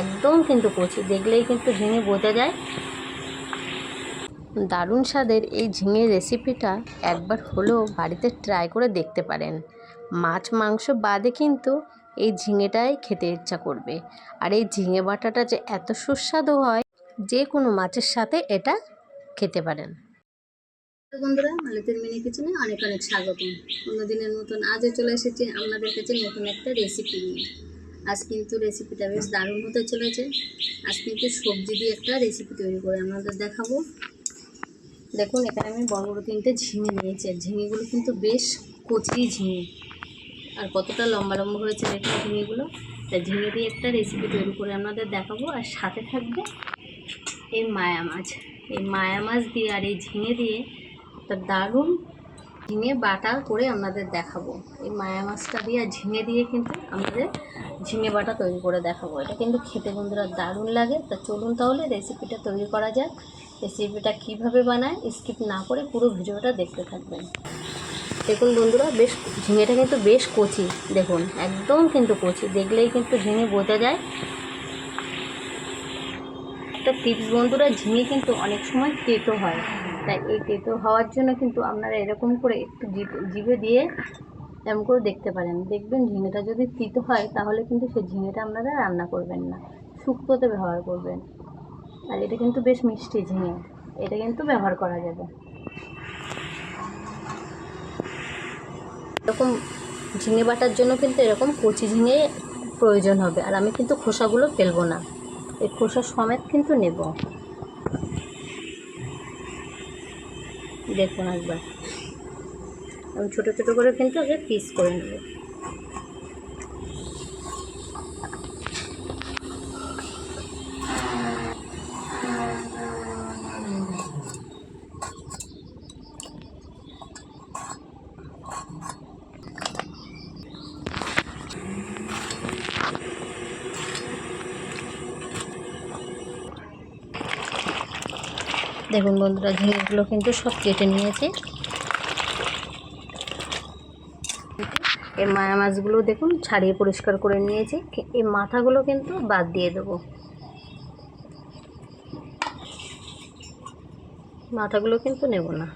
একদম কিন্তু কচি, দেখলেই কিন্তু ঝিঙে বোঝা যায়। দারুণ স্বাদের এই ঝিঙে রেসিপিটা একবার হলেও বাড়িতে ট্রাই করে দেখতে পারেন। মাছ, মাংস বাদে কিন্তু এই ঝিঙেটাই খেতে ইচ্ছা করবে। আর এই ঝিঙে বাটাটা যে এত সুস্বাদু হয়, যে কোনো মাছের সাথে এটা খেতে পারেন। বন্ধুরা, মালিতের মিনি কিচেনে অনেক অনেক স্বাগতম। অন্যদিনের মতন আজও চলে এসেছি আপনাদের কাছে নতুন একটা রেসিপি নিয়ে। আজ কিন্তু রেসিপিটা বেশ দারুণ হতে চলেছে। আজ কিন্তু সবজি দিয়ে একটা রেসিপি তৈরি করে আপনাদের দেখাবো। দেখুন, এখানে আমি বড় বড় তিনটে ঝিঙে নিয়েছি। আর ঝিঙেগুলো কিন্তু বেশ কচি ঝিঙে। আর কতটা লম্বা লম্বা হয়েছে দেখুন ঝিঙেগুলো। তাই ঝিঙে দিয়ে একটা রেসিপি তৈরি করে আপনাদের দেখাবো। আর সাথে থাকবে এই মায়া মাছ। এই মায়া মাছ দিয়ে আর এই ঝিঙে দিয়ে একটা দারুণ ঝিঙে বাটা করে আপনাদের দেখাবো। এই মায়া মাছটা দিয়ে আর ঝিঙে দিয়ে কিন্তু আমাদের ঝিঙে বাটা তৈরি করে দেখাবো। এটা কিন্তু খেতে বন্ধুরা দারুণ লাগে। তা চলুন তাহলে রেসিপিটা তৈরি করা যাক। রেসিপিটা কীভাবে বানায় স্কিপ না করে পুরো ভিডিওটা দেখতে থাকবেন। দেখুন বন্ধুরা, বেশ ঝিঙেটা কিন্তু বেশ কচি। দেখুন, একদম কিন্তু কচি। দেখলেই কিন্তু ঝিঙে বোঝা যায়। একটা টিপস বন্ধুরা ঝিঙে কিন্তু অনেক সময় তেতো হয়। তাই এই তেতো হওয়ার জন্য কিন্তু আপনারা এরকম করে একটু জিভ- দিয়ে এরকম করে দেখতে পারেন। দেখবেন ঝিঙেটা যদি তিতো হয়, তাহলে কিন্তু সেই ঝিঙেটা আপনারা রান্না করবেন না। শুক্তোতে ব্যবহার করবেন। আর এটা কিন্তু বেশ মিষ্টি ঝিঙে এটা কিন্তু ব্যবহার করা যাবে। এরকম ঝিঙে বাটার জন্য কিন্তু এরকম কচি ঝিঙে প্রয়োজন হবে। আর আমি কিন্তু খোসাগুলো ফেলব না। এই খোসা সমেত কিন্তু নেব। দেখুন একবার। আমি ছোটো ছোটো করে কিন্তু আগে পিস করে নেব। দেখুন বন্ধুরা ঝিঙেগুলো কিন্তু সব কেটে নিয়েছি। এই মায়া মাছগুলো দেখুন, ছাড়িয়ে পরিষ্কার করে নিয়েছি। এই মাথাগুলো কিন্তু বাদ দিয়ে দেবো। মাথাগুলো কিন্তু নেব না।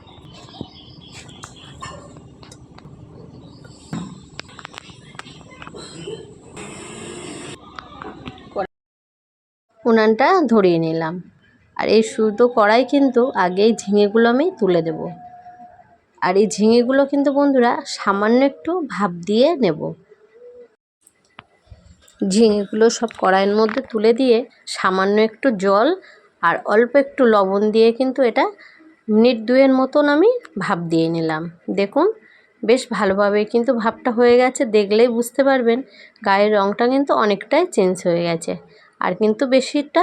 উনানটা ধরিয়ে নিলাম। আর এই শুধু কড়াই কিন্তু আগে এই ঝিঙেগুলো আমি তুলে দেব। আর এই ঝিঙেগুলো কিন্তু বন্ধুরা সামান্য একটু ভাপ দিয়ে নেব। ঝিঙেগুলো সব কড়াইয়ের মধ্যে তুলে দিয়ে সামান্য একটু জল আর অল্প একটু লবণ দিয়ে কিন্তু এটা মিনিট দুয়ের মতন আমি ভাপ দিয়ে নিলাম। দেখুন, বেশ ভালোভাবে কিন্তু ভাপটা হয়ে গেছে। দেখলেই বুঝতে পারবেন গায়ের রঙটা কিন্তু অনেকটাই চেঞ্জ হয়ে গেছে। আর কিন্তু বেশিটা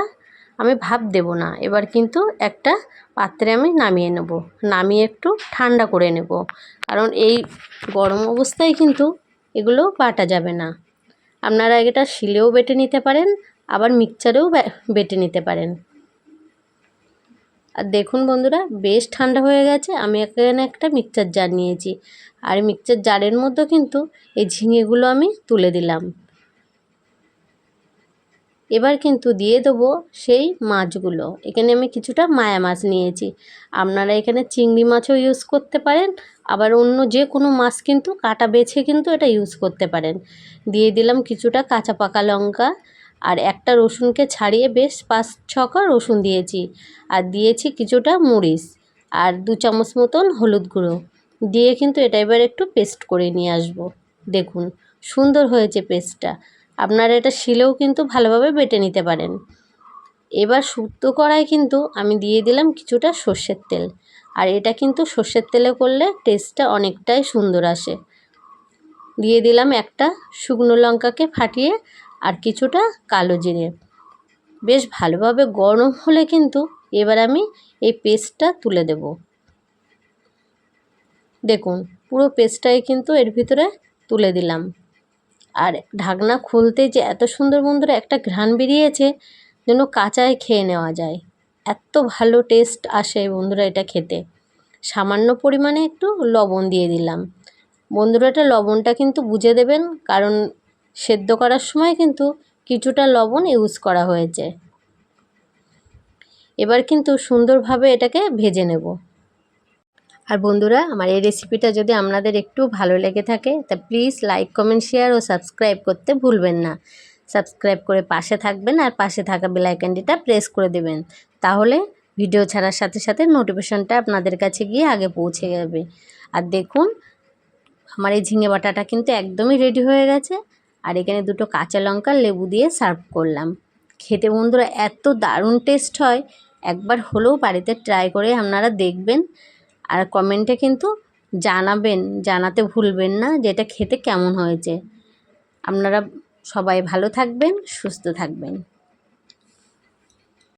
আমি ভাপ দেব না। এবার কিন্তু একটা পাত্রে আমি নামিয়ে নেব। নামিয়ে একটু ঠান্ডা করে নেব। কারণ এই গরম অবস্থায় কিন্তু এগুলো বাটা যাবে না। আপনারা এটা শিলেও বেটে নিতে পারেন, আবার মিক্সচারেও বেটে নিতে পারেন। আর দেখুন বন্ধুরা, বেশ ঠান্ডা হয়ে গেছে। আমি এখানে একটা মিক্সচার জার নিয়েছি। আর মিক্সচার জারের মধ্যে কিন্তু এই ঝিঙেগুলো আমি তুলে দিলাম। এবার কিন্তু দিয়ে দেবো সেই মাছগুলো। এখানে আমি কিছুটা মায়া মাছ নিয়েছি। আপনারা এখানে চিংড়ি মাছও ইউজ করতে পারেন, আবার অন্য যে কোনো মাছ কিন্তু কাটা বেছে কিন্তু এটা ইউজ করতে পারেন। দিয়ে দিলাম কিছুটা কাঁচা পাকা লঙ্কা, আর একটা রসুনকে ছাড়িয়ে বেশ পাঁচ ছকা রসুন দিয়েছি। আর দিয়েছি কিছুটা মরিচ, আর দু চামচ মতন হলুদ গুঁড়ো। দিয়ে কিন্তু এটা এবার একটু পেস্ট করে নিয়ে আসব। দেখুন, সুন্দর হয়েছে পেস্টটা আপনারা এটা শিলেও কিন্তু ভালোভাবে বেটে নিতে পারেন। এবার শুক্তো করায় কিন্তু আমি দিয়ে দিলাম কিছুটা সর্ষের তেল। আর এটা কিন্তু সর্ষের তেলে করলে টেস্টটা অনেকটাই সুন্দর আসে। দিয়ে দিলাম একটা শুকনো লঙ্কাকে ফাটিয়ে আর কিছুটা কালো জিরে। বেশ ভালোভাবে গরম হলে কিন্তু এবার আমি এই পেস্টটা তুলে দেব। দেখুন, পুরো পেস্টটাই কিন্তু এর ভিতরে তুলে দিলাম। আর ঢাকনা খুলতে যে এত সুন্দর বন্ধুরা একটা ঘ্রাণ বেরিয়েছে, যেন কাঁচায় খেয়ে নেওয়া যায়। এত ভালো টেস্ট আসে বন্ধুরা এটা খেতে। সামান্য পরিমাণে একটু লবণ দিয়ে দিলাম। বন্ধুরা এটা লবণটা কিন্তু বুঝে দেবেন, কারণ সেদ্ধ করার সময় কিন্তু কিছুটা লবণ ইউজ করা হয়েছে। এবার কিন্তু সুন্দরভাবে এটাকে ভেজে নেব। আর বন্ধুরা, আমার এই রেসিপিটা যদি আপনাদের একটু ভালো লেগে থাকে, তা প্লিজ লাইক কমেন্ট শেয়ার ও সাবস্ক্রাইব করতে ভুলবেন না। সাবস্ক্রাইব করে পাশে থাকবেন আর পাশে থাকা বেলাইকানটিটা প্রেস করে দেবেন। তাহলে ভিডিও ছাড়ার সাথে সাথে নোটিফিকেশনটা আপনাদের কাছে গিয়ে আগে পৌঁছে যাবে। আর দেখুন, আমার এই ঝিঙে বাটাটা কিন্তু একদমই রেডি হয়ে গেছে। আর এখানে দুটো কাঁচা লঙ্কা লেবু দিয়ে সার্ভ করলাম। খেতে বন্ধুরা, এত দারুণ টেস্ট হয়। একবার হলেও বাড়িতে ট্রাই করে আপনারা দেখবেন। আর কমেন্টে কিন্তু জানাবেন, জানাতে ভুলবেন না যে এটা খেতে কেমন হয়েছে। আপনারা সবাই ভালো থাকবেন, সুস্থ থাকবেন।